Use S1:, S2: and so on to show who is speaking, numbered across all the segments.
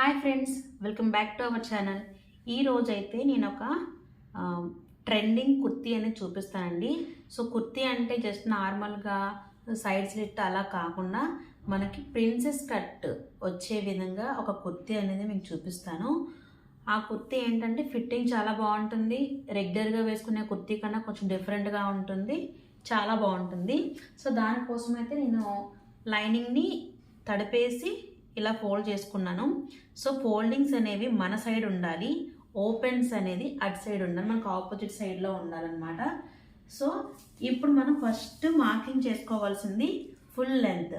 S1: Hi friends welcome back to our channel. ఈ రోజైతే నేను ఒక ట్రెండింగ్ కుర్తీ అనేది చూపిస్తానండి. సో కుర్తీ అంటే జస్ట్ నార్మల్గా సైడ్ స్లిట్ అలా కాకుండా మనకి ప్రిన్సెస్ కట్ వచ్చే విధంగా ఒక కుర్తీ అనేది మీకు చూపిస్తాను. ఆ కుర్తీ ఏంటంటే ఫిట్టింగ్ చాలా బాగుంటుంది. రెగ్యులర్గా వేసుకునే కుర్తీ కన్నా కొంచెం డిఫరెంట్గా ఉంటుంది. చాలా బాగుంటుంది. సో దానికోసం అయితే నేను లైనింగ్ని తడిపేసి ఇలా ఫోల్డ్ చేసుకున్నాను. సో ఫోల్డింగ్స్ అనేవి మన సైడ్ ఉండాలి. ఓపెన్స్ అనేది అటు సైడ్ ఉండాలి. మనకు ఆపోజిట్ సైడ్లో ఉండాలన్నమాట. సో ఇప్పుడు మనం ఫస్ట్ మార్కింగ్ చేసుకోవాల్సింది full length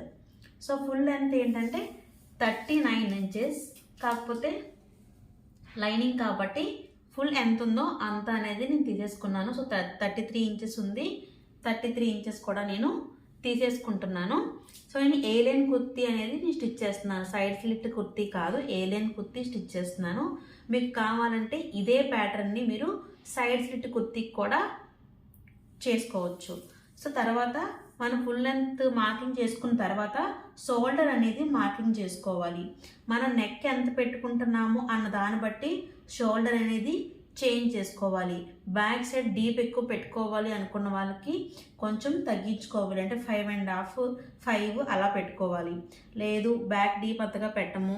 S1: so full length ఏంటంటే థర్టీ నైన్ ఇంచెస్ కాకపోతే లైనింగ్ కాబట్టి ఫుల్ ఎంత ఉందో అంత అనేది నేను తీసేసుకున్నాను. సో థర్టీ త్రీ ఇంచెస్ ఉంది. థర్టీ త్రీ ఇంచెస్ కూడా నేను తీసేసుకుంటున్నాను. సో నేను ఏలియన్ కుర్తీ అనేది నేను స్టిచ్ చేస్తున్నాను. సైడ్ స్లిట్ కుర్తీ కాదు ఏలియన్ కుర్తీ స్టిచ్ చేస్తున్నాను. మీకు కావాలంటే ఇదే ప్యాటర్న్ని మీరు సైడ్ స్లిట్ కుర్తీకి కూడా చేసుకోవచ్చు. సో తర్వాత మనం ఫుల్ లెంత్ మార్కింగ్ చేసుకున్న తర్వాత షోల్డర్ అనేది మార్కింగ్ చేసుకోవాలి. మనం నెక్ ఎంత పెట్టుకుంటున్నాము అన్న దాన్ని బట్టి షోల్డర్ అనేది చేంజ్ చేసుకోవాలి. బ్యాక్ సైడ్ డీప్ ఎక్కువ పెట్టుకోవాలి అనుకున్న వాళ్ళకి కొంచెం తగ్గించుకోవాలి. అంటే ఫైవ్ అండ్ హాఫ్ ఫైవ్ అలా పెట్టుకోవాలి. లేదు బ్యాక్ డీప్ అంతగా పెట్టము.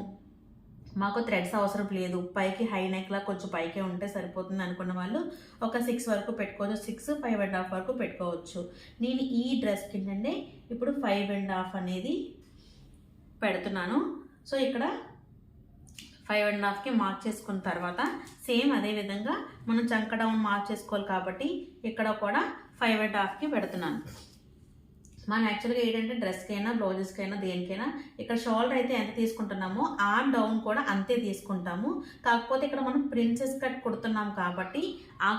S1: మాకు థ్రెడ్స్ అవసరం లేదు. పైకి హై నెక్లా కొంచెం పైకే ఉంటే సరిపోతుంది అనుకున్న వాళ్ళు ఒక సిక్స్ వరకు పెట్టుకోవచ్చు. సిక్స్ ఫైవ్ అండ్ హాఫ్ వరకు పెట్టుకోవచ్చు. నేను ఈ డ్రెస్కి ఏంటంటే ఇప్పుడు ఫైవ్ అండ్ హాఫ్ అనేది పెడుతున్నాను. సో ఇక్కడ ఫైవ్ అండ్ హాఫ్కి మార్క్ చేసుకున్న తర్వాత సేమ్ అదే విధంగా మనం చంక డౌన్ మార్క్ చేసుకోవాలి కాబట్టి ఇక్కడ కూడా ఫైవ్ అండ్ హాఫ్కి పెడుతున్నాను. మనం యాక్చువల్గా ఏంటంటే డ్రెస్కైనా బ్లౌజెస్కైనా దేనికైనా ఇక్కడ షోల్డర్ అయితే ఎంత తీసుకుంటున్నామో ఆర్మ్ డౌన్ కూడా అంతే తీసుకుంటాము. కాకపోతే ఇక్కడ మనం ప్రిన్సెస్ కట్ కుడుతున్నాం కాబట్టి ఆ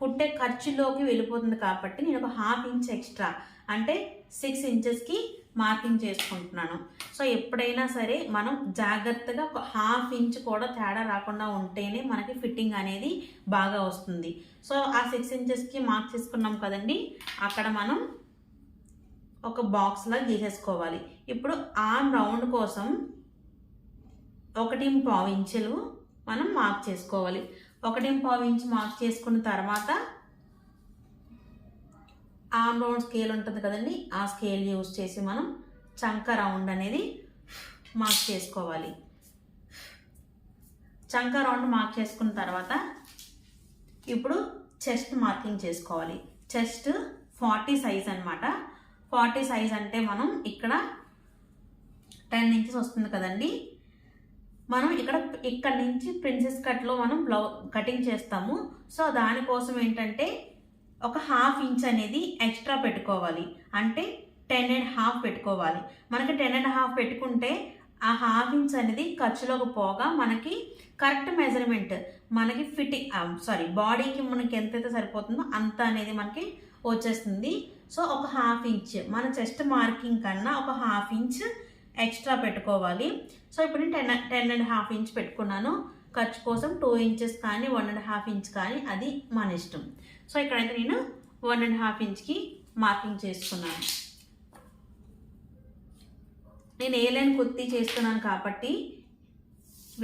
S1: కుట్టే ఖర్చులోకి వెళ్ళిపోతుంది కాబట్టి నేను ఒక హాఫ్ ఇంచ్ ఎక్స్ట్రా అంటే సిక్స్ ఇంచెస్కి మార్కింగ్ చేసుకుంటున్నాను. సో ఎప్పుడైనా సరే మనం జాగ్రత్తగా ఒక హాఫ్ ఇంచ్ కూడా తేడా రాకుండా ఉంటేనే మనకి ఫిట్టింగ్ అనేది బాగా వస్తుంది. సో ఆ సిక్స్ ఇంచెస్కి మార్క్ చేసుకున్నాం కదండి. అక్కడ మనం ఒక బాక్స్లా గీసేసుకోవాలి. ఇప్పుడు ఆర్మ్ రౌండ్ కోసం ఒకటి పావు ఇంచులు మనం మార్క్ చేసుకోవాలి. ఒకటి పావు ఇంచు మార్క్ చేసుకున్న తర్వాత ఆర్మ్ రౌండ్ స్కేల్ ఉంటుంది కదండి ఆ స్కేల్ యూజ్ చేసి మనం చంక రౌండ్ అనేది మార్క్ చేసుకోవాలి. చంక రౌండ్ మార్క్ చేసుకున్న తర్వాత ఇప్పుడు చెస్ట్ మార్కింగ్ చేసుకోవాలి. చెస్ట్ ఫార్టీ సైజ్ అనమాట ఫార్టీ సైజ్ అంటే మనం ఇక్కడ టెన్ ఇంచెస్ వస్తుంది కదండి. మనం ఇక్కడ ఇక్కడ నుంచి ప్రిన్సెస్ కట్లో మనం బ్లౌ కటింగ్ చేస్తాము. సో దానికోసం ఏంటంటే ఒక హాఫ్ ఇంచ్ అనేది ఎక్స్ట్రా పెట్టుకోవాలి. అంటే టెన్ అండ్ హాఫ్ పెట్టుకోవాలి. మనకి టెన్ అండ్ హాఫ్ పెట్టుకుంటే ఆ హాఫ్ ఇంచ్ అనేది ఖర్చులోకి పోగా మనకి కరెక్ట్ మెజర్మెంట్ మనకి ఫిట్టింగ్ సారీ బాడీకి మనకి ఎంతైతే సరిపోతుందో అంత అనేది మనకి వచ్చేస్తుంది. సో ఒక హాఫ్ ఇంచ్ మన చెస్ట్ మార్కింగ్ కన్నా ఒక హాఫ్ ఇంచ్ ఎక్స్ట్రా పెట్టుకోవాలి. సో ఇప్పుడు నేను ten ten and half inch పెట్టుకున్నాను. ఖర్చు కోసం టూ ఇంచెస్ కానీ వన్ అండ్ హాఫ్ ఇంచ్ కానీ అది మన ఇష్టం. సో ఇక్కడైతే నేను వన్ అండ్ హాఫ్ ఇంచ్కి మార్కింగ్ చేసుకున్నాను. నేను ఏ లైన్ కుర్తీ చేస్తున్నాను కాబట్టి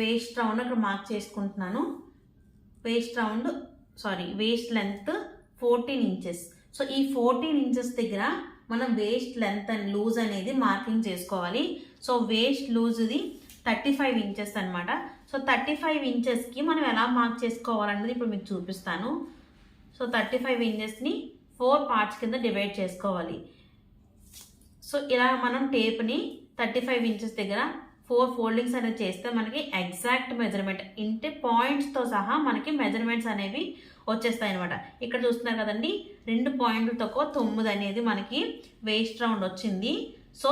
S1: వేస్ట్ రౌండ్ అక్కడ మార్క్ చేసుకుంటున్నాను. Waist round sorry waist length fourteen inches so ఈ ఫోర్టీన్ ఇంచెస్ దగ్గర మనం వేస్ట్ లెంత్ అండ్ లూజ్ అనేది మార్కింగ్ చేసుకోవాలి. సో వేస్ట్ లూజ్ది థర్టీ ఫైవ్ ఇంచెస్ అనమాట సో థర్టీ ఫైవ్ ఇంచెస్కి మనం ఎలా మార్క్ చేసుకోవాలన్నది ఇప్పుడు మీకు చూపిస్తాను. సో థర్టీ ఫైవ్ ఇంచెస్ని ఫోర్ పార్ట్స్ కింద డివైడ్ చేసుకోవాలి. సో ఇలా మనం టేప్ని థర్టీ ఫైవ్ ఇంచెస్ దగ్గర ఫోర్ ఫోల్డింగ్స్ అనేది చేస్తే మనకి ఎగ్జాక్ట్ మెజర్మెంట్ ఇంటే పాయింట్స్తో సహా మనకి మెజర్మెంట్స్ అనేవి వచ్చేస్తాయి అనమాట ఇక్కడ చూస్తున్నారు కదండి రెండు పాయింట్లతో తొమ్మిది అనేది మనకి వేస్ట్ రౌండ్ వచ్చింది. సో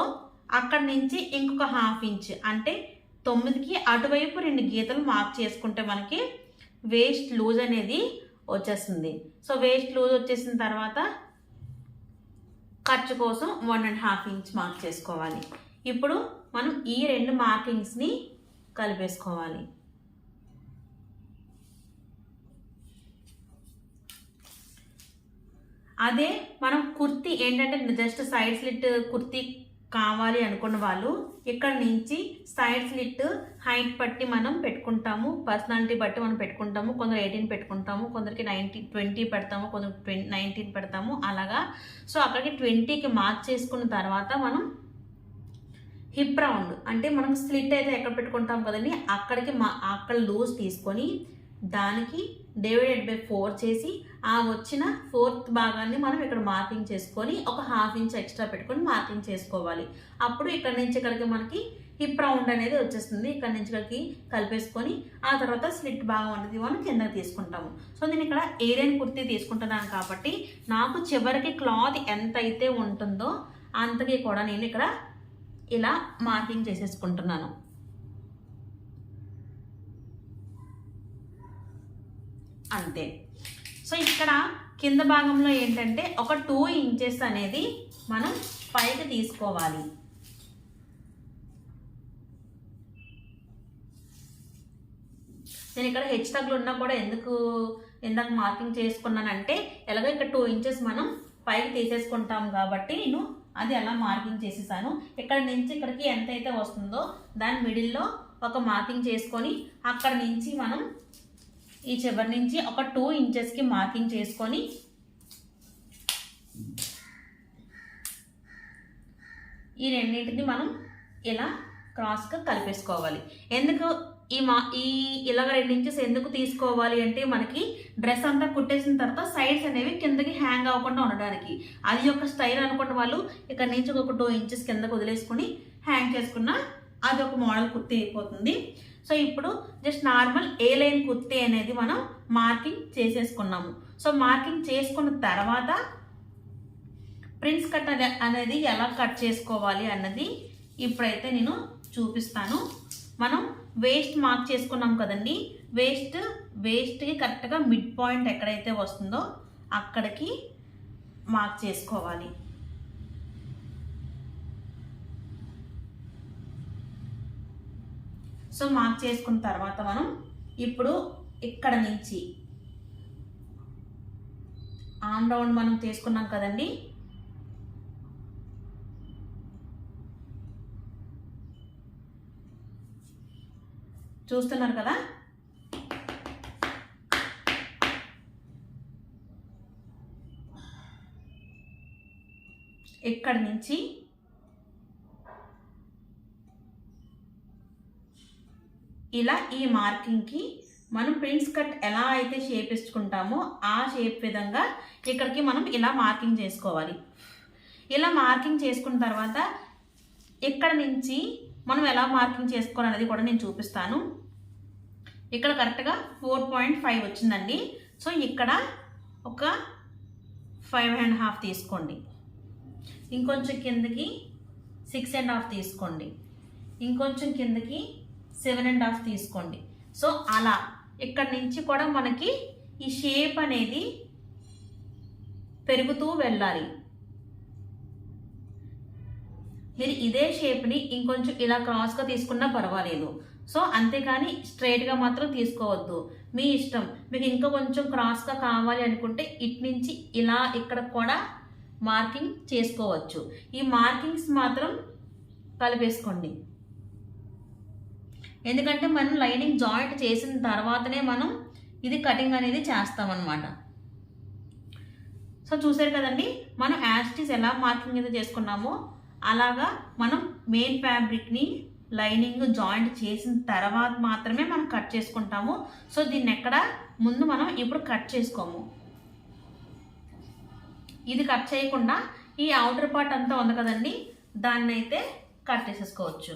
S1: అక్కడ నుంచి ఇంకొక హాఫ్ ఇంచ్ అంటే తొమ్మిదికి అటువైపు రెండు గీతలు మార్క్ చేసుకుంటే మనకి వేస్ట్ లూజ్ అనేది వచ్చేస్తుంది. సో వేస్ట్ లూజ్ వచ్చేసిన తర్వాత ఖర్చు కోసం one and half inch mark చేసుకోవాలి. ఇప్పుడు మనం ఈ రెండు మార్కింగ్స్ని కలిపేసుకోవాలి. అదే మనం కుర్తీ ఏంటంటే జస్ట్ సైడ్ స్లిట్ కుర్తీ కావాలి అనుకున్న వాళ్ళు ఇక్కడ నుంచి సైడ్ స్లిట్ హైట్ బట్టి మనం పెట్టుకుంటాము పర్సనాలిటీ బట్టి మనం పెట్టుకుంటాము కొందరు ఎయిటీన్ పెట్టుకుంటాము కొందరికి నైన్టీన్ ట్వంటీ పెడతాము కొందరు ట్వంటీ నైన్టీన్ పెడతాము అలాగా. సో అక్కడికి ట్వంటీకి మార్క్ చేసుకున్న తర్వాత మనం హిప్ రౌండ్ అంటే మనం స్లిట్ అయితే ఎక్కడ పెట్టుకుంటాం కదండి అక్కడికి మా అక్కడ లూజ్ తీసుకొని దానికి డివైడెడ్ బై ఫోర్ చేసి ఆ వచ్చిన ఫోర్త్ భాగాన్ని మనం ఇక్కడ మార్కింగ్ చేసుకొని ఒక హాఫ్ ఇంచ్ ఎక్స్ట్రా పెట్టుకొని మార్కింగ్ చేసుకోవాలి. అప్పుడు ఇక్కడ నుంచి ఇక్కడికి మనకి హిప్ రౌండ్ అనేది వచ్చేస్తుంది. ఇక్కడ నుంచి ఇక్కడికి కలిపేసుకొని ఆ తర్వాత స్లిట్ భాగం అనేది మనం కిందకి తీసుకుంటాము. సో నేను ఇక్కడ ఏరియన్ కుర్తీ తీసుకుంటున్నాను కాబట్టి నాకు చివరికి క్లాత్ ఎంత అయితే ఉంటుందో అంతకి కూడా నేను ఇక్కడ ఇలా మార్కింగ్ చేసేసుకుంటున్నాను. అంతే. సో ఇక్కడ కింద భాగంలో ఏంటంటే ఒక టూ ఇంచెస్ అనేది మనం పైకి తీసుకోవాలి. నేను ఇక్కడ హెచ్ తగ్గులు ఉన్నా కూడా ఎందుకు ఇందాక మార్కింగ్ చేసుకున్నానంటే ఎలాగో ఇక్కడ టూ ఇంచెస్ మనం పైకి తీసేసుకుంటాం కాబట్టి నేను అది అలా మార్కింగ్ చేసేసాను. ఇక్కడ నుంచి ఇక్కడికి ఎంత అయితే వస్తుందో దాని మిడిల్లో ఒక మార్కింగ్ చేసుకొని అక్కడ నుంచి మనం ఈ చివరి నుంచి ఒక టూ ఇంచెస్కి మార్కింగ్ చేసుకొని ఈ రెండింటిని మనం ఇలా క్రాస్గా కలిపేసుకోవాలి. ఎందుకు ఈ మా ఈ ఇలాగ రెండు ఇంచెస్ ఎందుకు తీసుకోవాలి అంటే మనకి డ్రెస్ అంతా కుట్టేసిన తర్వాత సైడ్స్ అనేవి కిందకి హ్యాంగ్ అవ్వకుండా ఉండడానికి. అది ఒక స్టైల్ అనుకున్న వాళ్ళు ఇక్కడ నుంచి ఒక టూ ఇంచెస్ కిందకు వదిలేసుకొని హ్యాంగ్ చేసుకున్న అది ఒక మోడల్ కుర్తి అయిపోతుంది. సో ఇప్పుడు just normal A line kurti అనేది మనం మార్కింగ్ చేసేసుకున్నాము. సో మార్కింగ్ చేసుకున్న తర్వాత ప్రిన్స్ కట్ అనేది ఎలా కట్ చేసుకోవాలి అన్నది ఇప్పుడైతే నేను చూపిస్తాను. మనం వేస్ట్ మార్క్ చేసుకున్నాం కదండి. వేస్ట్ వేస్ట్కి కరెక్ట్గా మిడ్ పాయింట్ ఎక్కడైతే వస్తుందో అక్కడికి మార్క్ చేసుకోవాలి. సో మార్క్ చేసుకున్న తర్వాత మనం ఇప్పుడు ఇక్కడ నుంచి ఆన్ రౌండ్ మనం తీసుకున్నాం కదండి. చూస్తున్నారు కదా? ఇక్కడ నుంచి ఇలా ఈ మార్కింగ్కి మనం ప్రింట్స్ కట్ ఎలా అయితే షేప్ ఇచ్చుకుంటామో ఆ షేప్ విధంగా ఇక్కడికి మనం ఇలా మార్కింగ్ చేసుకోవాలి. ఇలా మార్కింగ్ చేసుకున్న తర్వాత ఇక్కడ నుంచి మనం ఎలా మార్కింగ్ చేసుకోవాలనేది కూడా నేను చూపిస్తాను. ఇక్కడ కరెక్ట్గా ఫోర్ పాయింట్ ఫైవ్ వచ్చిందండి. సో ఇక్కడ ఒక ఫైవ్ అండ్ హాఫ్ తీసుకోండి. ఇంకొంచెం కిందకి సిక్స్ అండ్ హాఫ్ తీసుకోండి. ఇంకొంచెం కిందకి సెవెన్ అండ్ హాఫ్ తీసుకోండి. సో అలా ఇక్కడ నుంచి కూడా మనకి ఈ షేప్ అనేది పెరుగుతూ వెళ్ళాలి. మీరు ఇదే షేప్ని ఇంకొంచెం ఇలా క్రాస్గా తీసుకున్నా పర్వాలేదు. సో అంతేకాని స్ట్రైట్గా మాత్రం తీసుకోవద్దు. మీ ఇష్టం. మీకు ఇంకా కొంచెం క్రాస్గా కావాలి అనుకుంటే ఇటు నుంచి ఇలా ఇక్కడ కూడా మార్కింగ్ చేసుకోవచ్చు. ఈ మార్కింగ్స్ మాత్రం కలిపేసుకోండి. ఎందుకంటే మనం లైనింగ్ జాయింట్ చేసిన తర్వాతనే మనం ఇది కటింగ్ అనేది చేస్తామన్నమాట. సో చూసారు కదండి మనం యాస్టిస్ ఎలా మార్కింగ్ అయితే చేసుకున్నామో అలాగా మనం మెయిన్ ఫ్యాబ్రిక్ని లైనింగ్ జాయింట్ చేసిన తర్వాత మాత్రమే మనం కట్ చేసుకుంటాము. సో దీన్ని ఎక్కడ ముందు మనం ఇప్పుడు కట్ చేసుకోము. ఇది కట్ చేయకుండా ఈ అవుటర్ పార్ట్ అంతా ఉంది కదండి దాన్ని అయితే కట్ చేసేసుకోవచ్చు.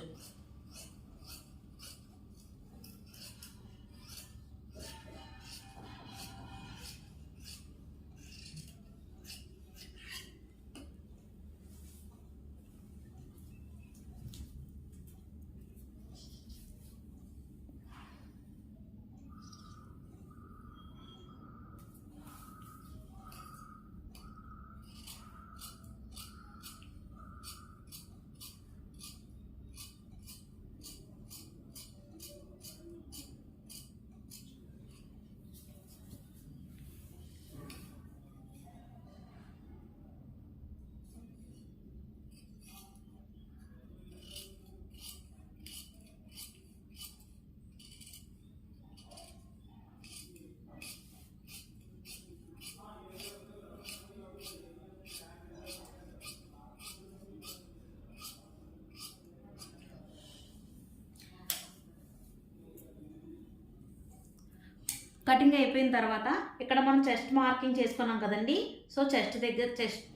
S1: కటింగ్ అయిపోయిన తర్వాత ఇక్కడ మనం చెస్ట్ మార్కింగ్ చేసుకున్నాం కదండి. సో చెస్ట్ దగ్గర చెస్ట్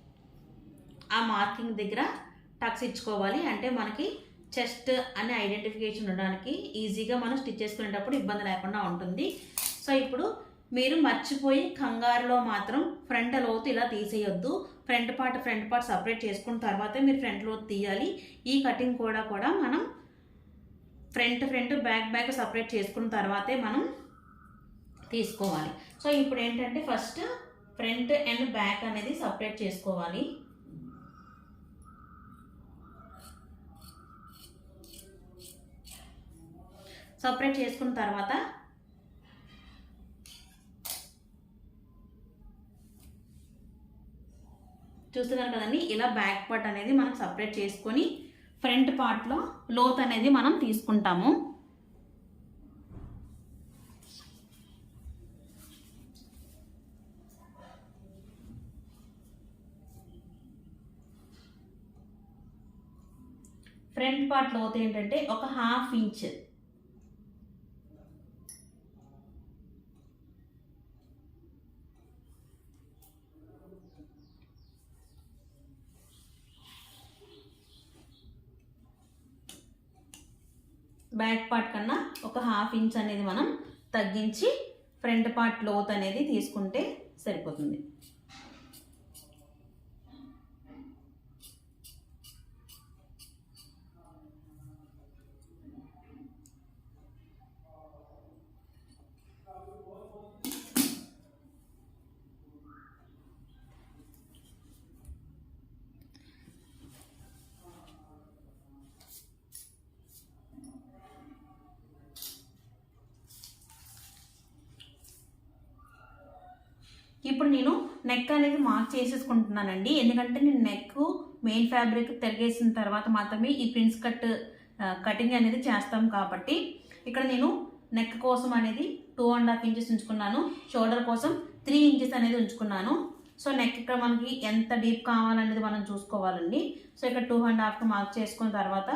S1: ఆ మార్కింగ్ దగ్గర టక్స్ ఇచ్చుకోవాలి. అంటే మనకి చెస్ట్ అనే ఐడెంటిఫికేషన్ ఉండడానికి ఈజీగా మనం స్టిచ్ చేసుకునేటప్పుడు ఇబ్బంది లేకుండా ఉంటుంది. సో ఇప్పుడు మీరు మర్చిపోయి కంగారులో మాత్రం ఫ్రంట్ లోతు ఇలా తీసేయొద్దు. Front part front part separate చేసుకున్న తర్వాతే మీరు ఫ్రంట్ లోతు తీయాలి. ఈ కటింగ్ కూడా కూడా మనం front front back back separate చేసుకున్న తర్వాతే మనం తీసుకోవాలి. సో ఇప్పుడు ఏంటంటే ఫస్ట్ ఫ్రంట్ అండ్ బ్యాక్ అనేది సపరేట్ చేసుకోవాలి. సపరేట్ చేసుకున్న తర్వాత చూస్తున్నారు కదండి ఇలా బ్యాక్ పార్ట్ అనేది మనం సపరేట్ చేసుకొని ఫ్రంట్ పార్ట్లో లోత్ అనేది మనం తీసుకుంటాము. ఫ్రంట్ పార్ట్ లోత్ ఏంటంటే ఒక హాఫ్ ఇంచ్. బ్యాక్ పార్ట్ కన్నా ఒక హాఫ్ ఇంచ్ అనేది మనం తగ్గించి ఫ్రంట్ పార్ట్ లోత్ అనేది తీసుకుంటే సరిపోతుంది. ఇప్పుడు నేను నెక్ అనేది మార్క్ చేసేసుకుంటున్నానండి. ఎందుకంటే నేను నెక్ మెయిన్ ఫ్యాబ్రిక్ తిరిగేసిన తర్వాత మాత్రమే ఈ ప్రిన్స్ కట్ కటింగ్ అనేది చేస్తాం కాబట్టి ఇక్కడ నేను నెక్ కోసం అనేది టూ అండ్ హాఫ్ ఇంచెస్ ఉంచుకున్నాను. షోల్డర్ కోసం త్రీ ఇంచెస్ అనేది ఉంచుకున్నాను. సో నెక్ ఇక్కడ మనకి ఎంత డీప్ కావాలనేది మనం చూసుకోవాలండి. సో ఇక్కడ టూ అండ్ హాఫ్ మార్క్ చేసుకున్న తర్వాత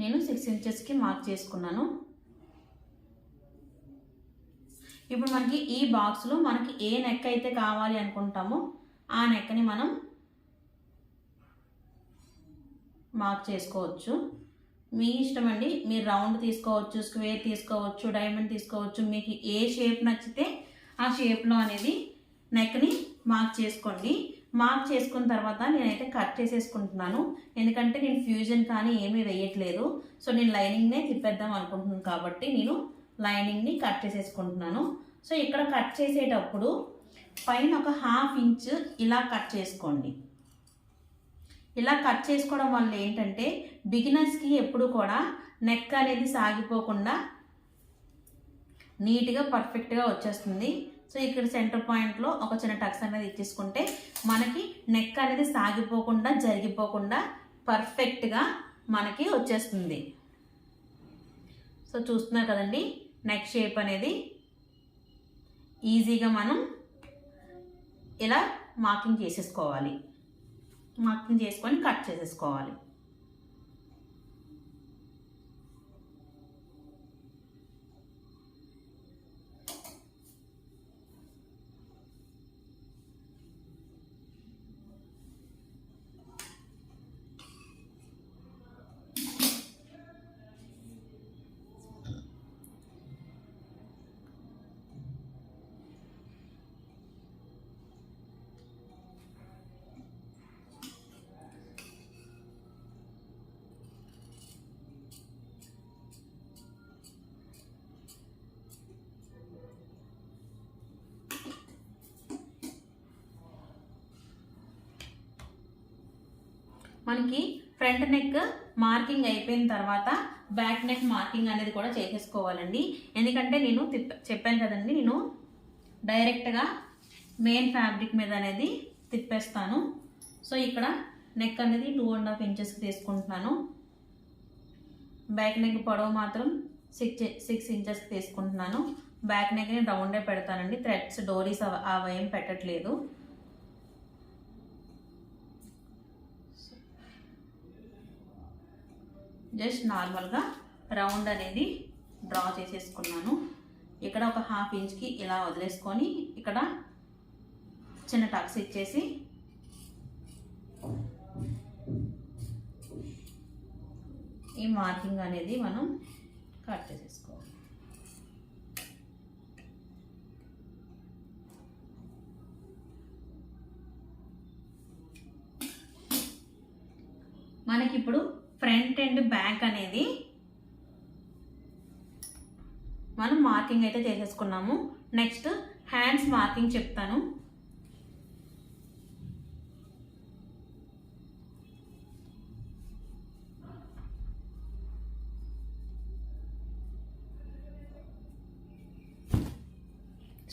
S1: నేను సిక్స్ ఇంచెస్కి మార్క్ చేసుకున్నాను. ఇప్పుడు మనకి ఈ బాక్స్లో మనకి ఏ నెక్ అయితే కావాలి అనుకుంటామో ఆ నెక్ని మనం మార్క్ చేసుకోవచ్చు. మీ ఇష్టం అండి. మీరు రౌండ్ తీసుకోవచ్చు స్క్వేర్ తీసుకోవచ్చు డైమండ్ తీసుకోవచ్చు. మీకు ఏ షేప్ నచ్చితే ఆ షేప్లో అనేది నెక్ని మార్క్ చేసుకోండి. మార్క్ చేసుకున్న తర్వాత నేనైతే కట్ చేసేసుకుంటున్నాను. ఎందుకంటే నేను ఫ్యూజన్ కానీ ఏమీ వేయట్లేదు. సో నేను లైనింగ్నే తిప్పేద్దాం అనుకుంటున్నాను కాబట్టి నేను లైనింగ్ని కట్ చేసేసుకుంటున్నాను. సో ఇక్కడ కట్ చేసేటప్పుడు పైన ఒక హాఫ్ ఇంచ్ ఇలా కట్ చేసుకోండి. ఇలా కట్ చేసుకోవడం వల్ల ఏంటంటే బిగినర్స్కి ఎప్పుడు కూడా నెక్ అనేది సాగిపోకుండా నీట్గా పర్ఫెక్ట్గా వచ్చేస్తుంది. సో ఇక్కడ సెంటర్ పాయింట్లో ఒక చిన్న టక్స్ అనేది ఇచ్చేసుకుంటే మనకి నెక్ అనేది సాగిపోకుండా జరిగిపోకుండా పర్ఫెక్ట్గా మనకి వచ్చేస్తుంది. సో చూస్తున్నారు కదండి నెక్ షేప్ అనేది ఈజీగా మనం ఇలా మార్కింగ్ చేసేసుకోవాలి. మార్కింగ్ చేసుకొని కట్ చేసేసుకోవాలి. మనకి ఫ్రంట్ నెక్ మార్కింగ్ అయిపోయిన తర్వాత బ్యాక్ నెక్ మార్కింగ్ అనేది కూడా చేసేసుకోవాలండి. ఎందుకంటే నేను చెప్పాను కదండి నేను డైరెక్ట్గా మెయిన్ ఫ్యాబ్రిక్ మీద అనేది తిప్పేస్తాను. సో ఇక్కడ నెక్ అనేది టూ అండ్ హాఫ్ ఇంచెస్కి తీసుకుంటున్నాను. బ్యాక్ నెక్ పొడవు మాత్రం సిక్స్ సిక్స్ ఇంచెస్కి తీసుకుంటున్నాను. బ్యాక్ నెక్ని రౌండే పెడతానండి. థ్రెడ్స్ డోరీస్ అవి ఏం పెట్టట్లేదు. జస్ట్ నార్మల్గా రౌండ్ అనేది డ్రా చేసేసుకున్నాను. ఇక్కడ ఒక హాఫ్ ఇంచ్కి ఇలా వదిలేసుకొని ఇక్కడ చిన్న టక్స్ ఇచ్చేసి ఈ మార్కింగ్ అనేది మనం కట్ చేసేసుకోవాలి. మనకి ఇప్పుడు ఫ్రంట్ అండ్ బ్యాక్ అనేది మనం మార్కింగ్ అయితే చేసేసుకున్నాము. నెక్స్ట్ హ్యాండ్స్ మార్కింగ్ చెప్తాను.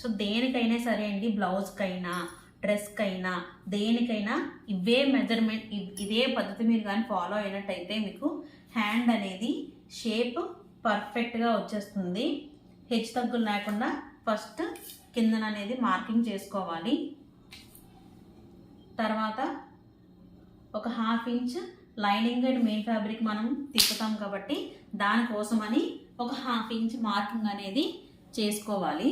S1: సో దేనికైనా సరే అండి బ్లౌజ్కైనా డ్రెస్కైనా దేనికైనా ఇవే మెజర్మెంట్ ఇదే పద్ధతి మీరు కానీ ఫాలో అయినట్టయితే మీకు హ్యాండ్ అనేది షేప్ పర్ఫెక్ట్గా వచ్చేస్తుంది. హెచ్చు తగ్గులు లేకుండా ఫస్ట్ కిందన అనేది మార్కింగ్ చేసుకోవాలి. తర్వాత ఒక half inch lining and main fabric మనం తిప్పుతాం కాబట్టి దానికోసమని ఒక హాఫ్ ఇంచ్ మార్కింగ్ అనేది చేసుకోవాలి.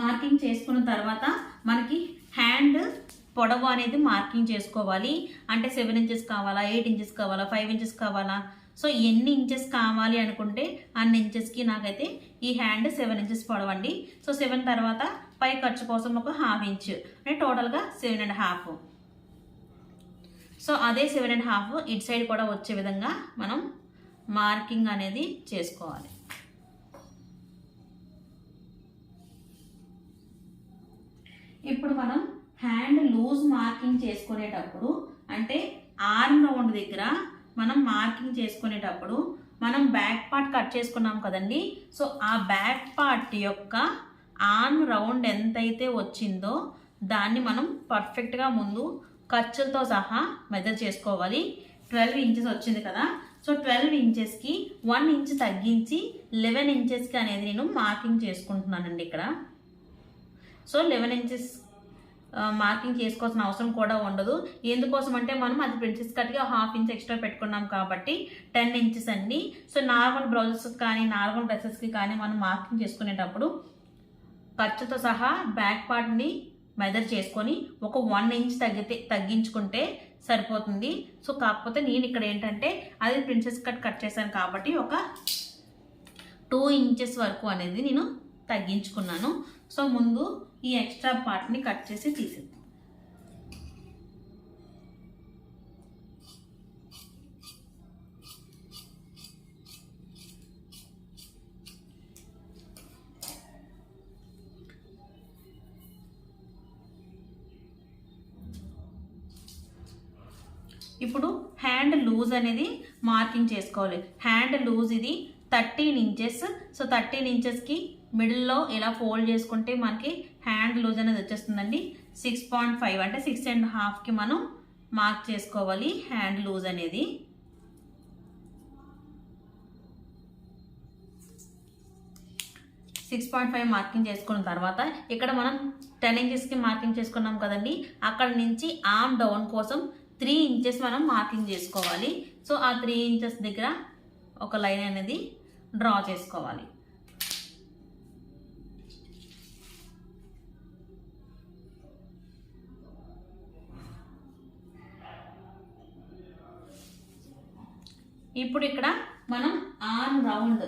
S1: మార్కింగ్ చేసుకున్న తర్వాత మనకి హ్యాండ్ పొడవు అనేది మార్కింగ్ చేసుకోవాలి. అంటే సెవెన్ ఇంచెస్ కావాలా ఎయిట్ ఇంచెస్ కావాలా ఫైవ్ ఇంచెస్ కావాలా? సో ఎన్ని ఇంచెస్ కావాలి అనుకుంటే అన్ని ఇంచెస్కి నాకైతే ఈ హ్యాండ్ సెవెన్ ఇంచెస్ పొడవండి. సో సెవెన్ తర్వాత పై ఖర్చు కోసం ఒక హాఫ్ ఇంచ్. అంటే టోటల్గా సెవెన్ అండ్ హాఫ్. సో అదే సెవెన్ అండ్ హాఫ్ ఇటు సైడ్ కూడా వచ్చే విధంగా మనం మార్కింగ్ అనేది చేసుకోవాలి. ఇప్పుడు మనం హ్యాండ్ లూజ్ మార్కింగ్ చేసుకునేటప్పుడు అంటే ఆర్మ్ రౌండ్ దగ్గర మనం మార్కింగ్ చేసుకునేటప్పుడు మనం బ్యాక్ పార్ట్ కట్ చేసుకున్నాం కదండి. సో ఆ బ్యాక్ పార్ట్ యొక్క ఆర్మ్ రౌండ్ ఎంతైతే వచ్చిందో దాన్ని మనం పర్ఫెక్ట్గా ముందు ఖర్చులతో సహా మెజర్ చేసుకోవాలి. ట్వెల్వ్ ఇంచెస్ వచ్చింది కదా. సో ట్వెల్వ్ ఇంచెస్కి వన్ ఇంచ్ తగ్గించి లెవెన్ ఇంచెస్కి అనేది నేను మార్కింగ్ చేసుకుంటున్నానండి ఇక్కడ. సో లెవెన్ ఇంచెస్ మార్కింగ్ చేసుకోవాల్సిన అవసరం కూడా ఉండదు. ఎందుకోసం అంటే మనం అది ప్రిన్సెస్ కట్గా హాఫ్ ఇంచ్ ఎక్స్ట్రా పెట్టుకున్నాం కాబట్టి టెన్ ఇంచెస్ అండి. సో నార్మల్ బ్లౌజెస్ కానీ నార్మల్ డ్రెస్సెస్కి కానీ మనం మార్కింగ్ చేసుకునేటప్పుడు ఖర్చుతో సహా బ్యాక్ పార్ట్ని మెదర్ చేసుకొని ఒక వన్ ఇంచ్ తగ్గితే తగ్గించుకుంటే సరిపోతుంది. సో కాకపోతే నేను ఇక్కడ ఏంటంటే అది ప్రిన్సెస్ కట్ కట్ చేశాను కాబట్టి ఒక టూ ఇంచెస్ వరకు అనేది నేను తగ్గించుకున్నాను. సో ముందు ఈ ఎక్స్ట్రా పార్ట్ని కట్ చేసి తీసేద్దాం. ఇప్పుడు హ్యాండ్ లూజ్ అనేది మార్కింగ్ చేసుకోవాలి. హ్యాండ్ లూజ్ ఇది థర్టీన్ ఇంచెస్. సో థర్టీన్ ఇంచెస్కి మిడిల్లో ఇలా ఫోల్డ్ చేసుకుంటే మనకి హ్యాండ్ లూజ్ అనేది వచ్చేస్తుందండి. సిక్స్ పాయింట్ ఫైవ్ అంటే సిక్స్ అండ్ హాఫ్కి మనం మార్క్ చేసుకోవాలి హ్యాండ్ లూజ్ అనేది. సిక్స్ పాయింట్ ఫైవ్ మార్కింగ్ చేసుకున్న తర్వాత ఇక్కడ మనం టెన్ ఇంచెస్కి మార్కింగ్ చేసుకున్నాం కదండి. అక్కడ నుంచి ఆమ్ డౌన్ కోసం త్రీ ఇంచెస్ మనం మార్కింగ్ చేసుకోవాలి. సో ఆ త్రీ ఇంచెస్ దగ్గర ఒక లైన్ అనేది డ్రా చేసుకోవాలి. ఇప్పుడు ఇక్కడ మనం ఆన్ రౌండ్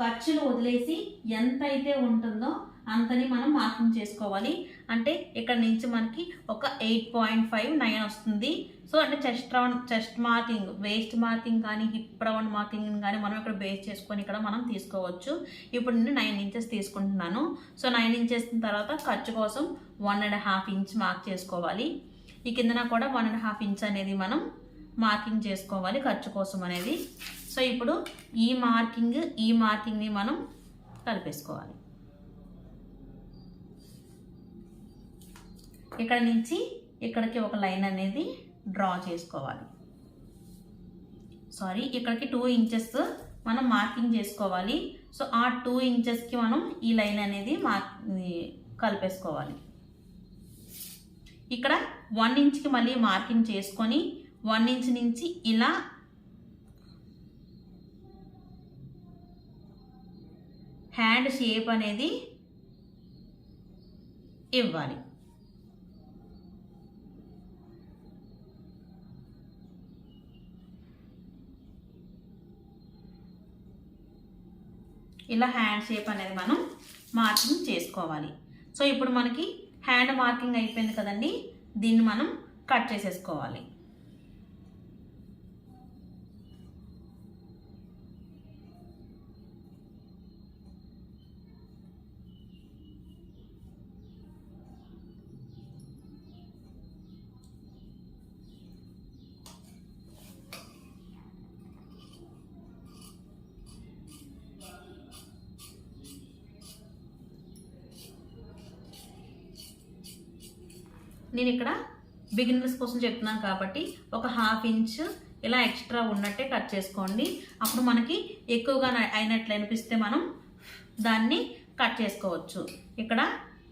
S1: ఖర్చులు వదిలేసి ఎంత అయితే ఉంటుందో అంతని మనం మార్కింగ్ చేసుకోవాలి. అంటే ఇక్కడ నుంచి మనకి ఒక ఎయిట్ పాయింట్ ఫైవ్ నైన్ వస్తుంది. సో అంటే chest round chest marking waist marking కానీ హిప్ రౌండ్ మార్కింగ్ కానీ మనం ఇక్కడ బేస్ చేసుకొని ఇక్కడ మనం తీసుకోవచ్చు. ఇప్పుడు నేను నైన్ ఇంచెస్ తీసుకుంటున్నాను. సో నైన్ ఇంచెస్ తర్వాత ఖర్చు కోసం one and half inch mark చేసుకోవాలి. ఈ కిందన కూడా వన్ అండ్ హాఫ్ ఇంచ్ అనేది మనం మార్కింగ్ చేసుకోవాలి ఖర్చు కోసం అనేది. సో ఇప్పుడు ఈ మార్కింగ్ ఈ మార్కింగ్ని మనం కలిపేసుకోవాలి. ఇక్కడ నుంచి ఇక్కడికి ఒక లైన్ అనేది డ్రా చేసుకోవాలి. సారీ ఇక్కడికి టూ ఇంచెస్ మనం మార్కింగ్ చేసుకోవాలి. సో ఆ టూ ఇంచెస్కి మనం ఈ లైన్ అనేది మార్క్ కలిపేసుకోవాలి. ఇక్కడ వన్ ఇంచ్కి మళ్ళీ మార్కింగ్ చేసుకొని వన్ ఇంచ్ నుంచి ఇలా హ్యాండ్ షేప్ అనేది ఇవ్వాలి. ఇలా హ్యాండ్ షేప్ అనేది మనం మార్కింగ్ చేసుకోవాలి. సో ఇప్పుడు మనకి హ్యాండ్ మార్కింగ్ అయిపోయింది కదండి దీన్ని మనం కట్ చేసేసుకోవాలి. నేను ఇక్కడ బిగినర్స్ కోసం చెప్తున్నాను కాబట్టి ఒక హాఫ్ ఇంచ్ ఇలా ఎక్స్ట్రా ఉన్నట్టే కట్ చేసుకోండి. అప్పుడు మనకి ఎక్కువగా అయినట్లు అనిపిస్తే మనం దాన్ని కట్ చేసుకోవచ్చు. ఇక్కడ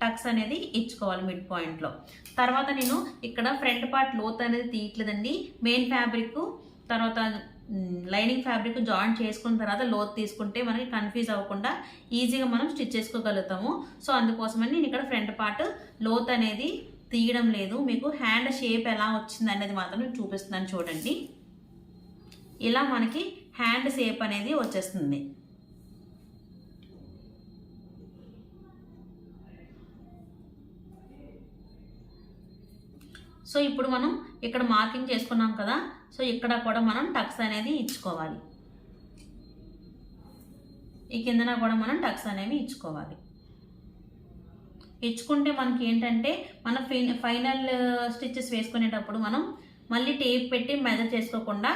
S1: టక్స్ అనేది ఇచ్చుకోవాలి మిడ్ పాయింట్లో తర్వాత నేను ఇక్కడ ఫ్రంట్ పార్ట్ లోత్ అనేది తీయట్లేదండి. మెయిన్ ఫ్యాబ్రిక్ తర్వాత లైనింగ్ ఫ్యాబ్రిక్ జాయిన్ చేసుకున్న తర్వాత లోత్ తీసుకుంటే మనకి కన్ఫ్యూజ్ అవ్వకుండా ఈజీగా మనం స్టిచ్ చేసుకోగలుగుతాము. సో అందుకోసమని నేను ఇక్కడ ఫ్రంట్ పార్ట్ లోత్ అనేది తీయడం లేదు. మీకు హ్యాండ్ షేప్ ఎలా వచ్చింది అనేది మాత్రం నేను చూపిస్తున్నాను చూడండి. ఇలా మనకి హ్యాండ్ షేప్ అనేది వచ్చేస్తుంది. సో ఇప్పుడు మనం ఇక్కడ మార్కింగ్ చేసుకున్నాం కదా. సో ఇక్కడ కూడా మనం టక్స్ అనేది ఇచ్చుకోవాలి. ఈ కిందన కూడా మనం టక్స్ అనేవి ఇచ్చుకోవాలి. ఇచ్చుకుంటే మనకి ఏంటంటే మన ఫైన ఫైనల్ స్టిచ్చెస్ వేసుకునేటప్పుడు మనం మళ్ళీ టేప్ పెట్టి మెజర్ చేసుకోకుండా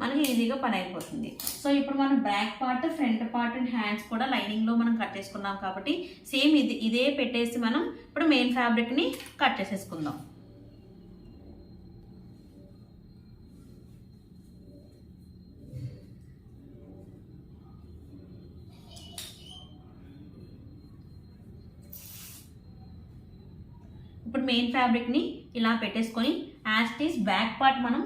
S1: మనకి ఈజీగా పని అయిపోతుంది. సో ఇప్పుడు మనం back part front part and hands కూడా లైనింగ్లో మనం కట్ చేసుకున్నాం కాబట్టి సేమ్ ఇది ఇదే పెట్టేసి మనం ఇప్పుడు మెయిన్ ఫ్యాబ్రిక్ని కట్ చేసేసుకుందాం. ఇప్పుడు మెయిన్ ఫ్యాబ్రిక్ని ఇలా పెట్టేసుకొని యాస్టీస్ బ్యాక్ పార్ట్ మనం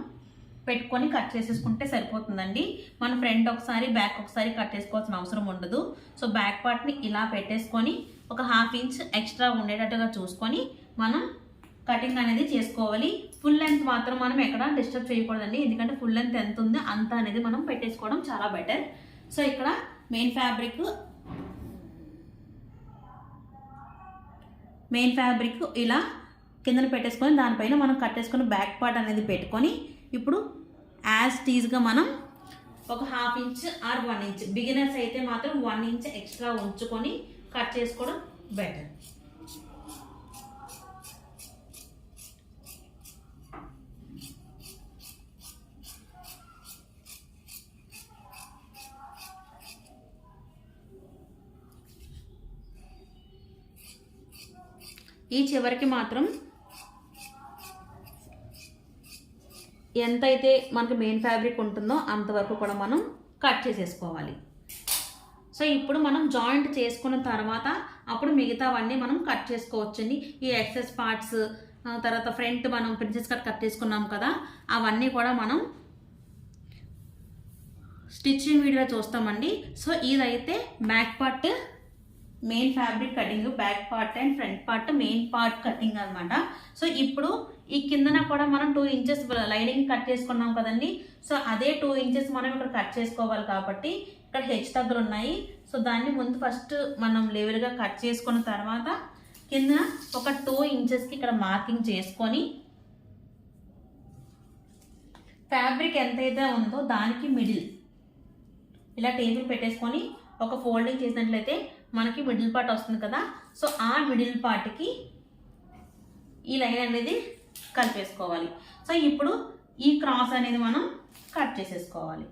S1: పెట్టుకొని కట్ చేసేసుకుంటే సరిపోతుందండి. మన ఫ్రంట్ ఒకసారి బ్యాక్ ఒకసారి కట్ చేసుకోవాల్సిన అవసరం ఉండదు. సో బ్యాక్ పార్ట్ని ఇలా పెట్టేసుకొని ఒక హాఫ్ ఇంచ్ ఎక్స్ట్రా ఉండేటట్టుగా చూసుకొని మనం కటింగ్ అనేది చేసుకోవాలి. ఫుల్ లెంత్ మాత్రం మనం ఎక్కడ డిస్టర్బ్ చేయకూడదండి. ఎందుకంటే ఫుల్ లెంత్ ఎంత ఉందో అంత అనేది మనం పెట్టేసుకోవడం చాలా బెటర్ సో ఇక్కడ మెయిన్ ఫ్యాబ్రిక్ మెయిన్ ఫ్యాబ్రిక్ ఇలా కిందన పెట్టేసుకొని దానిపైన మనం కట్టేసుకొని బ్యాక్ పార్ట్ అనేది పెట్టుకొని ఇప్పుడు యాజ్ టీజ్గా మనం ఒక half inch or one inch beginners అయితే మాత్రం వన్ ఇంచ్ ఎక్స్ట్రా ఉంచుకొని కట్ చేసుకోవడం బెటర్ ఈ చివరికి మాత్రం ఎంతైతే మనకి మెయిన్ ఫ్యాబ్రిక్ ఉంటుందో అంతవరకు కూడా మనం కట్ చేసేసుకోవాలి. సో ఇప్పుడు మనం జాయింట్ చేసుకున్న తర్వాత అప్పుడు మిగతావన్నీ మనం కట్ చేసుకోవచ్చండి. ఈ ఎక్సెస్ పార్ట్స్ తర్వాత ఫ్రంట్ మనం ప్రిన్సెస్ కట్ కట్ చేసుకున్నాం కదా అవన్నీ కూడా మనం స్టిచ్చింగ్ వీడియో చూస్తామండి. సో ఇదైతే back part main fabric cutting back part and front part main part cutting అనమాట సో ఇప్పుడు ఈ కిందన కూడా మనం టూ ఇంచెస్ లైనింగ్ కట్ చేసుకున్నాం కదండి. సో అదే టూ ఇంచెస్ మనం ఇక్కడ కట్ చేసుకోవాలి కాబట్టి ఇక్కడ హెచ్ దగ్గర ఉన్నాయి. సో దాన్ని ముందు ఫస్ట్ మనం లెవెల్గా కట్ చేసుకున్న తర్వాత కింద ఒక టూ ఇంచెస్కి ఇక్కడ మార్కింగ్ చేసుకొని ఫ్యాబ్రిక్ ఎంతైతే ఉందో దానికి మిడిల్ ఇలా టేబుల్ పెట్టేసుకొని ఒక ఫోల్డింగ్ చేసినట్లయితే మనకి మిడిల్ పార్ట్ వస్తుంది కదా. సో ఆ మిడిల్ పార్ట్కి ఈ లైన్ అనేది కలిపేసుకోవాలి. సో ఇప్పుడు ఈ క్రాస్ అనేది మనం కట్ చేసేసుకోవాలి.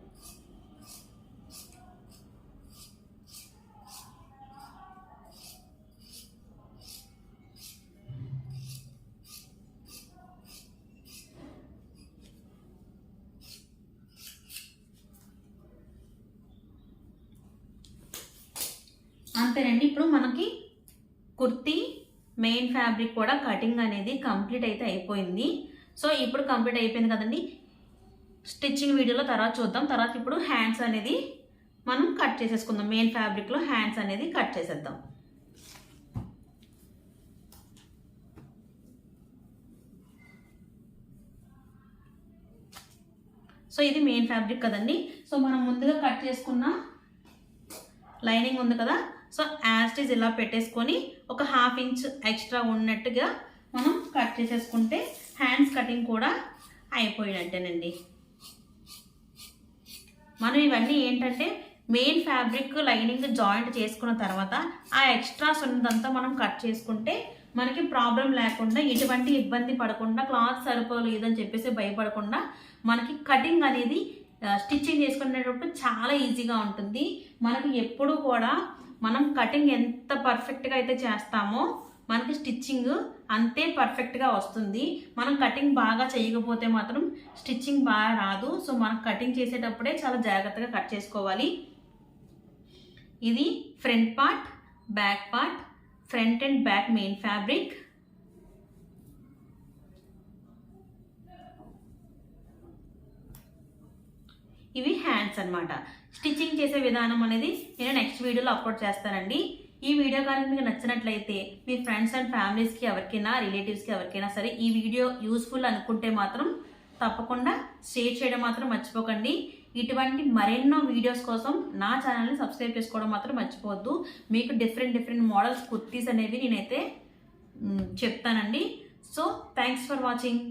S1: అంతేనండి. ఇప్పుడు మనకి కుర్తీ మెయిన్ ఫ్యాబ్రిక్ కూడా కటింగ్ అనేది కంప్లీట్ అయితే అయిపోయింది. సో ఇప్పుడు కంప్లీట్ అయిపోయింది కదండి. స్టిచ్చింగ్ వీడియోలో తర్వాత చూద్దాం. తర్వాత ఇప్పుడు హ్యాండ్స్ అనేది మనం కట్ చేసేసుకుందాం. మెయిన్ ఫ్యాబ్రిక్లో హ్యాండ్స్ అనేది కట్ చేసేద్దాం. సో ఇది మెయిన్ ఫ్యాబ్రిక్ కదండి. సో మనం ముందుగా కట్ చేసుకున్న లైనింగ్ ఉంది కదా. సో యాస్టీజ్ ఇలా పెట్టేసుకొని ఒక హాఫ్ ఇంచ్ ఎక్స్ట్రా ఉన్నట్టుగా మనం కట్ చేసేసుకుంటే హ్యాండ్స్ కటింగ్ కూడా అయిపోయినట్టేనండి. మనం ఇవన్నీ ఏంటంటే మెయిన్ ఫ్యాబ్రిక్ లైనింగ్ జాయింట్ చేసుకున్న తర్వాత ఆ ఎక్స్ట్రాస్ ఉన్నదంతా మనం కట్ చేసుకుంటే మనకి ప్రాబ్లం లేకుండా ఎటువంటి ఇబ్బంది పడకుండా క్లాత్ సరిపోలేదని చెప్పేసి భయపడకుండా మనకి కటింగ్ అనేది స్టిచ్చింగ్ చేసుకునేటప్పుడు చాలా ఈజీగా ఉంటుంది. మనకి ఎప్పుడు కూడా మనం కటింగ్ ఎంత పర్ఫెక్ట్గా అయితే చేస్తామో మనకి స్టిచ్చింగ్ అంతే పర్ఫెక్ట్గా వస్తుంది. మనం కటింగ్ బాగా చేయకపోతే మాత్రం స్టిచ్చింగ్ బాగా రాదు. సో మనం కటింగ్ చేసేటప్పుడే చాలా జాగ్రత్తగా కట్ చేసుకోవాలి. ఇది front part back part front and back main fabric ఇవి హ్యాండ్స్ అనమాట స్టిచ్చింగ్ చేసే విధానం అనేది నేను నెక్స్ట్ వీడియోలో అప్లోడ్ చేస్తానండి. ఈ వీడియో కానీ మీకు నచ్చినట్లయితే మీ ఫ్రెండ్స్ అండ్ ఫ్యామిలీస్కి ఎవరికైనా రిలేటివ్స్కి ఎవరికైనా సరే ఈ వీడియో యూస్ఫుల్ అనుకుంటే మాత్రం తప్పకుండా షేర్ చేయడం మాత్రం మర్చిపోకండి. ఇటువంటి మరెన్నో వీడియోస్ కోసం నా ఛానల్ని సబ్స్క్రైబ్ చేసుకోవడం మాత్రం మర్చిపోవద్దు. మీకు డిఫరెంట్ డిఫరెంట్ మోడల్స్ కుర్తీస్ అనేవి నేనైతే చెప్తానండి. So thanks for watching